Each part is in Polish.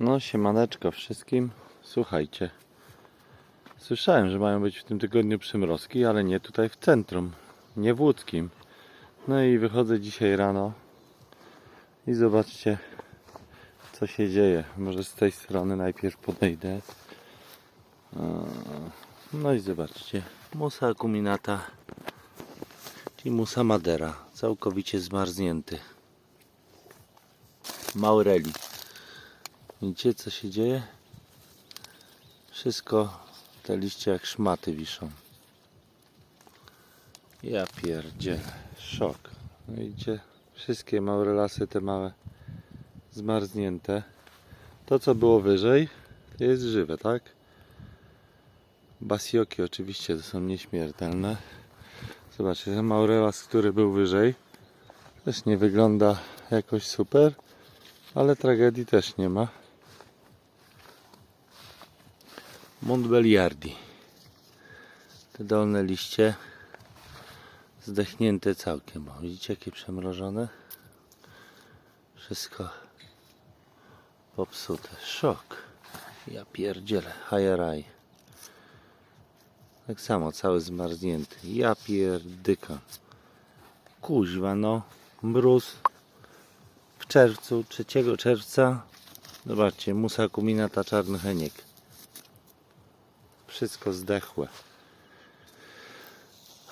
No, siemaneczko wszystkim. Słuchajcie. Słyszałem, że mają być w tym tygodniu przymrozki, ale nie tutaj w centrum, nie w łódzkim. No i wychodzę dzisiaj rano i zobaczcie, co się dzieje. Może z tej strony najpierw podejdę. No i zobaczcie. Musa acuminata, czyli musa madera, całkowicie zmarznięty. Maureli. Widzicie co się dzieje? Wszystko te liście jak szmaty wiszą. Ja pierdzielę. Szok. No Widzicie? Wszystkie maurelasy te małe zmarznięte. To co było wyżej jest żywe, tak? Basioki oczywiście to są nieśmiertelne. Zobaczcie, ten maurelas, który był wyżej też nie wygląda jakoś super, ale tragedii też nie ma. Montbeliardi. Te dolne liście zdechnięte całkiem. O, widzicie jakie przemrożone? Wszystko popsute. Szok. Ja pierdzielę. Hajaraj. Tak samo, cały zmarznięty. Ja pierdyka. Kuźwa no. Mróz. W czerwcu, 3 czerwca. Zobaczcie, musa kuminata czarny heniek wszystko zdechłe.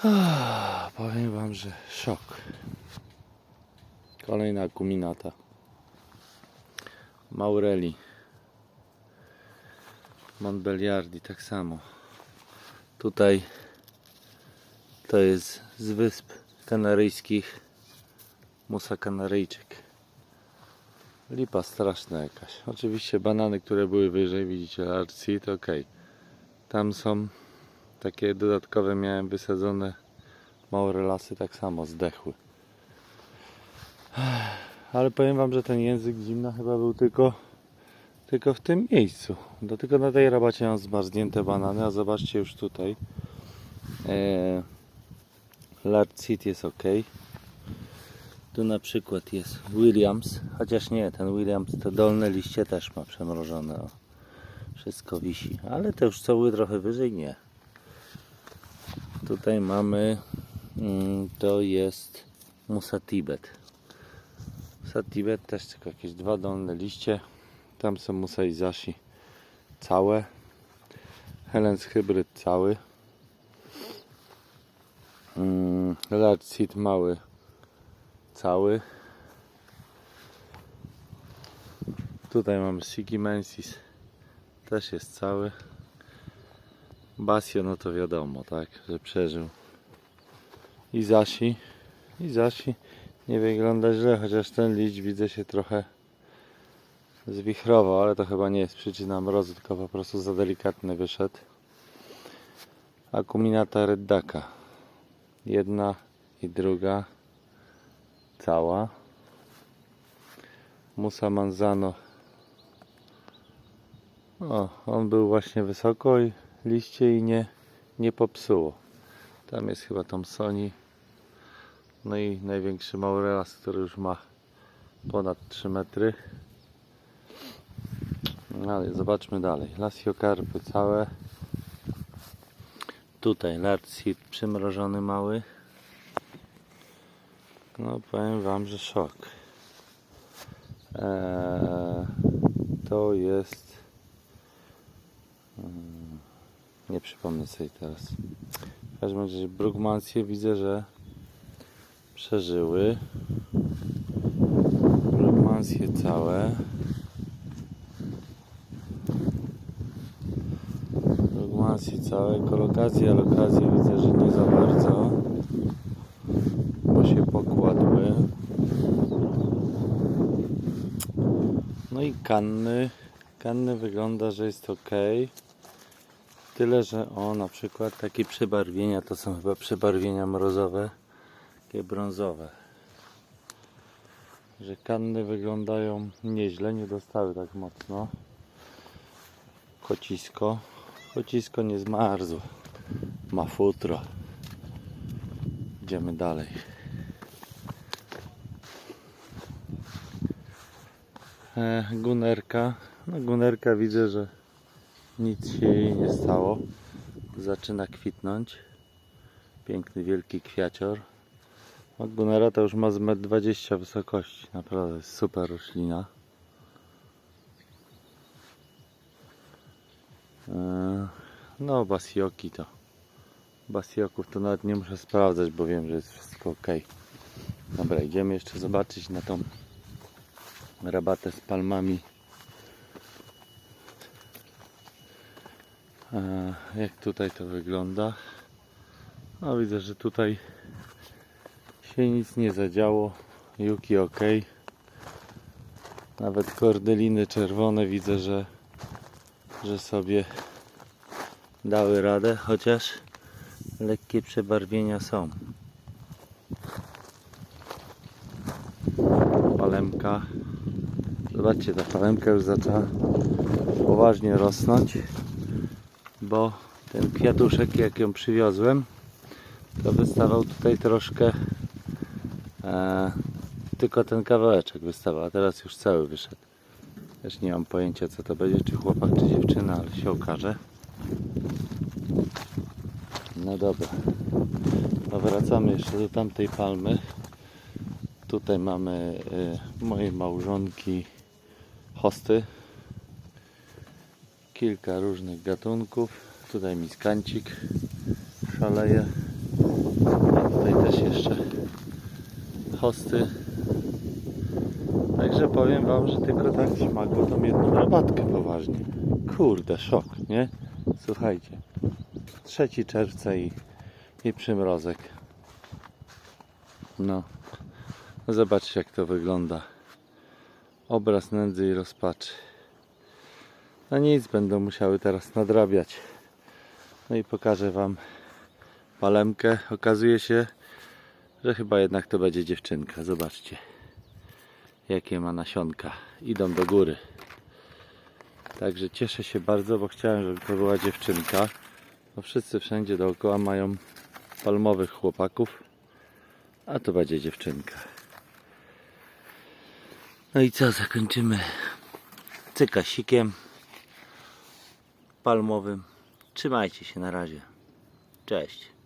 Ah, powiem wam, że szok. Kolejna akuminata. Maureli. Montbeliardi tak samo. Tutaj to jest z wysp kanaryjskich Musa Kanaryjczyk. Lipa straszna jakaś. Oczywiście banany, które były wyżej, widzicie, large seed, ok. Tam są takie dodatkowe, miałem wysadzone małe lasy, tak samo zdechły. Ale powiem Wam, że ten język zimna chyba był tylko, tylko w tym miejscu. Do tylko na tej rabacie mam zmarznięte banany, a zobaczcie już tutaj. Eee, Large Seed jest ok. Tu na przykład jest Williams, chociaż nie, ten Williams te dolne liście też ma przemrożone. O wszystko wisi, ale te już cały trochę wyżej nie. Tutaj mamy mm, to jest Musa Tibet. Musa Tibet też tylko jakieś dwa dolne liście. Tam są Musa Izashi całe. Helens Hybryd cały. Mm, Large Seed mały cały. Tutaj mamy Sigimensis też jest cały. Basio, no to wiadomo, tak, że przeżył. I Zasi, i Zasi nie wygląda źle, chociaż ten liść widzę się trochę zwichrował, ale to chyba nie jest przyczyna mrozu, tylko po prostu za delikatny wyszedł. Akuminata reddaka. Jedna i druga cała. Musa manzano o, on był właśnie wysoko i liście i nie, nie popsuło. Tam jest chyba Thompsoni. No i największy Maurelas, który już ma ponad 3 metry. No ale zobaczmy dalej. Lasiokarpy całe. Tutaj large seed przymrożony mały. No powiem wam, że szok. Eee, to jest Nie przypomnę sobie teraz. W każdym razie brugmancje widzę, że przeżyły. Brugmancje całe. Brugmancje całe. Kolokacje, alokacje widzę, że nie za bardzo. Bo się pokładły. No i kanny. Kanny wygląda, że jest ok. Tyle, że o na przykład takie przebarwienia to są chyba przebarwienia mrozowe, takie brązowe. Że kanny wyglądają nieźle, nie dostały tak mocno. Kocisko. Kocisko nie zmarzło. Ma futro. Idziemy dalej. E, Gunerka. No gunerka widzę, że nic się jej nie stało. Zaczyna kwitnąć. Piękny, wielki kwiacior. A gunera to już ma z 1,20 m wysokości. Naprawdę jest super roślina. Eee, No, basioki to. Basioków to nawet nie muszę sprawdzać, bo wiem, że jest wszystko ok. Dobra, idziemy jeszcze zobaczyć na tą rabatę z palmami. Jak tutaj to wygląda? No widzę, że tutaj się nic nie zadziało. Juki ok. Nawet kordeliny czerwone widzę, że, że sobie dały radę, chociaż lekkie przebarwienia są. Palemka. Zobaczcie, ta palemka już zaczęła poważnie rosnąć, bo ten kwiatuszek, jak ją przywiozłem, to wystawał tutaj troszkę e, tylko ten kawałeczek wystawał, a teraz już cały wyszedł. Też nie mam pojęcia co to będzie, czy chłopak, czy dziewczyna, ale się okaże. No dobra. To wracamy jeszcze do tamtej palmy. Tutaj mamy y, mojej małżonki hosty. Kilka różnych gatunków. Tutaj miskancik szaleje. A tutaj też jeszcze hosty. Także powiem Wam, że tylko tak szmagło tą jedną rabatkę poważnie. Kurde, szok, nie? Słuchajcie. 3 czerwca i, i przymrozek. No. Zobaczcie jak to wygląda. Obraz nędzy i rozpaczy. No nic, będą musiały teraz nadrabiać. No i pokażę Wam palemkę. Okazuje się, że chyba jednak to będzie dziewczynka. Zobaczcie. Jakie ma nasionka. Idą do góry. Także cieszę się bardzo, bo chciałem, żeby to była dziewczynka. Bo wszyscy wszędzie dookoła mają palmowych chłopaków. A to będzie dziewczynka. No i co, zakończymy cykasikiem palmowym. Trzymajcie się na razie. Cześć.